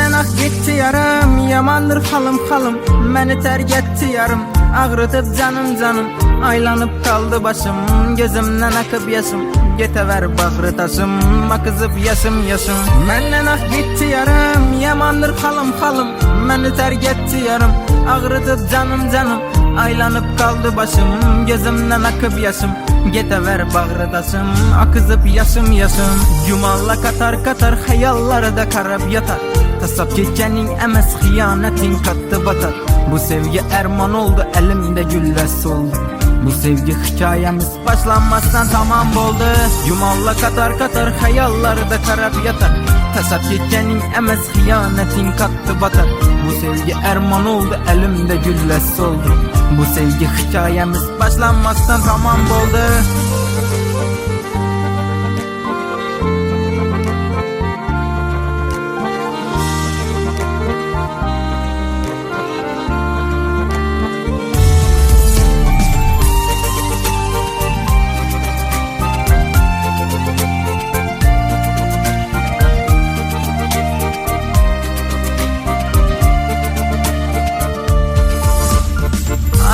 ah gitti yarım Yamandır halım halım Beni terk etti yarım Ağrıtıp canım canım. Aylanıp kaldı başım Gözümden akıp yaşım. Getiver bağrı taşım Akızıp yaşım yaşım. Benden ah gitti yarım Yamandır halım halım Beni terk etti yarım Ağrıtıp canım canım Aylanıp kaldı başım Gözümden akıp yaşım. Getiver bağrı taşım Akızıp yaşım yaşım. Yumalla katar katar Hayalları karab yatar. Tasap gecenin emes hıyanetin kattı batar. Bu sevgi erman oldu elimde güllesi oldu Bu sevgi hikayemiz başlanmazdan tamam oldu. Yumalla katar katar hayalları da karab yatar. Tasap gecenin emes hıyanetin kattı batar. Bu sevgi erman oldu elimde güllesi oldu. Bu sevgi hikayemiz başlanmazdan tamam oldu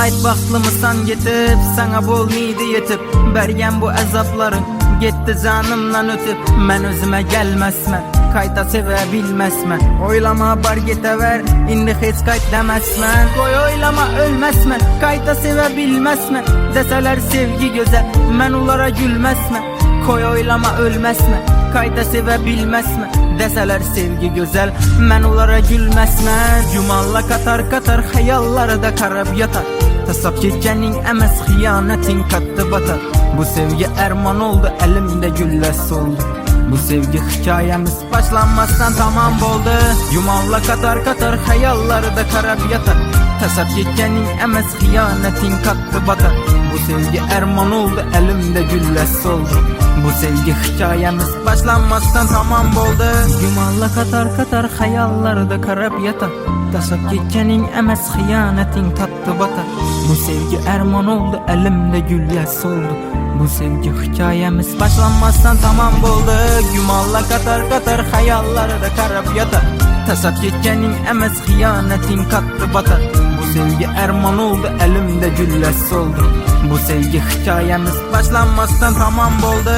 Ayt baxtlımısan getib Sana bol niydi yetib Bergen bu azapların Gitti canımdan ötüp. Ben özüme gelmezmen Kayta seve bilmezmen Oylama bar gitever İndi hiç kayt demezmen Koy oylama ölmezmen Kayta seve bilmezmen Deseler sevgi güzel Ben ulara gülmezmen Koy oylama ölmezmen Kayta seve bilmezmen Deseler sevgi güzel Ben ulara gülmezmen Cumalla katar katar Hayalları da karab yatar Tasap gecenin emes hıyanetin kattı batar Bu sevgi erman oldu elimde güllesi oldu Bu sevgi hikayemiz başlanmazdan tamam oldu. Yumalla katar katar hayalları da karab yatar Tasap gecenin emes hıyanetin kattı batar Bu sevgi erman oldu elimde güllesi oldu. Bu sevgi hikayemiz başlanmazdan tamam oldu Yumalla katar katar hayalları da karab yatar Tasap gecenin emes hıyanetin tattı batar Bu sevgi erman oldu elimde güllesi oldu. Bu sevgi hikayemiz başlanmazdan tamam oldu Yumalla katar katar hayalları da karab yatar Təsad yetkənin əməz xiyanətim qatdı batar Bu sevgi ərman oldu, əlimdə gülləsi oldu Bu sevgi hekayemiz başlanmazdan tamam oldu